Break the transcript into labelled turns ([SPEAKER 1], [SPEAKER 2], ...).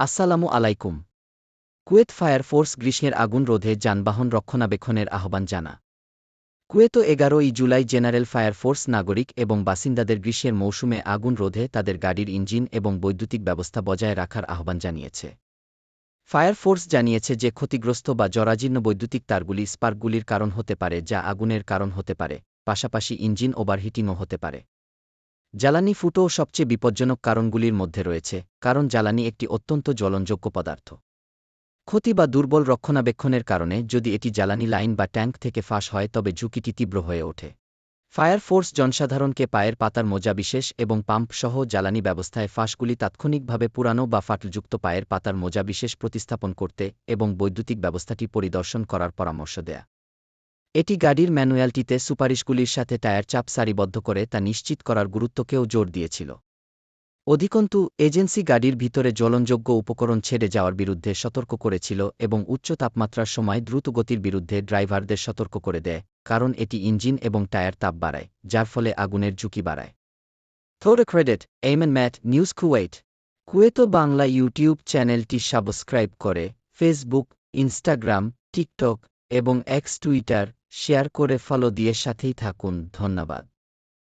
[SPEAKER 1] আসসালামু আলাইকুম। Kuwait fire force গ্রীষ্মের আগুন রোধে যানবাহন রক্ষণাবেক্ষণের আহ্বান জানা। কুয়েত এগারোই জুলাই জেনারেল ফায়ার ফোর্স নাগরিক এবং বাসিন্দাদের গ্রীষ্মের মৌসুমে আগুন রোধে তাদের গাড়ির ইঞ্জিন এবং বৈদ্যুতিক ব্যবস্থা বজায় রাখার আহ্বান জানিয়েছে। ফায়ার ফোর্স জানিয়েছে যে ক্ষতিগ্রস্ত বা জরাজীর্ণ বৈদ্যুতিক তারগুলি স্পার্কগুলির কারণ হতে পারে, যা আগুনের কারণ হতে পারে, পাশাপাশি ইঞ্জিন ওভারহিটিংও হতে পারে। জ্বালানি ফুটো সবচেয়ে বিপজ্জনক কারণগুলির মধ্যে রয়েছে, কারণ জ্বালানি একটি অত্যন্ত জ্বলনযোগ্য পদার্থ। ক্ষতি বা দুর্বল রক্ষণাবেক্ষণের কারণে যদি এটি জ্বালানি লাইন বা ট্যাঙ্ক থেকে ফাঁস হয়, তবে ঝুঁকিটি তীব্র হয়ে ওঠে। ফায়ার ফোর্স জনসাধারণকে পায়ের পাতার মোজা বিশেষ এবং পাম্প সহ জ্বালানি ব্যবস্থায় ফাঁসগুলি তাৎক্ষণিকভাবে পুরানো বা ফাটলযুক্ত পায়ের পাতার মোজা বিশেষ প্রতিস্থাপন করতে এবং বৈদ্যুতিক ব্যবস্থাটি পরিদর্শন করার পরামর্শ দেয়া। এটি গাড়ির ম্যানুয়ালটিতে সুপারিশগুলির সাথে টায়ার চাপ সারিবদ্ধ করে তা নিশ্চিত করার গুরুত্বকেও জোর দিয়েছিল। অধিকন্তু, এজেন্সি গাড়ির ভিতরে জ্বলনযোগ্য উপকরণ ছেড়ে যাওয়ার বিরুদ্ধে সতর্ক করেছিল এবং উচ্চ তাপমাত্রার সময় দ্রুতগতির বিরুদ্ধে ড্রাইভারদের সতর্ক করে দেয়, কারণ এটি ইঞ্জিন এবং টায়ার তাপ বাড়ায়, যার ফলে আগুনের ঝুঁকি বাড়ায়। থোর ক্রেডিট এইমেন ম্যাট নিউজ কুয়েট কুয়েতো বাংলা ইউটিউব চ্যানেলটি সাবস্ক্রাইব করে ফেসবুক, ইনস্টাগ্রাম, টিকটক এবং এক্স টুইটার শেয়ার করে ফলো দিয়ে সাথেই থাকুন ধন্যবাদ।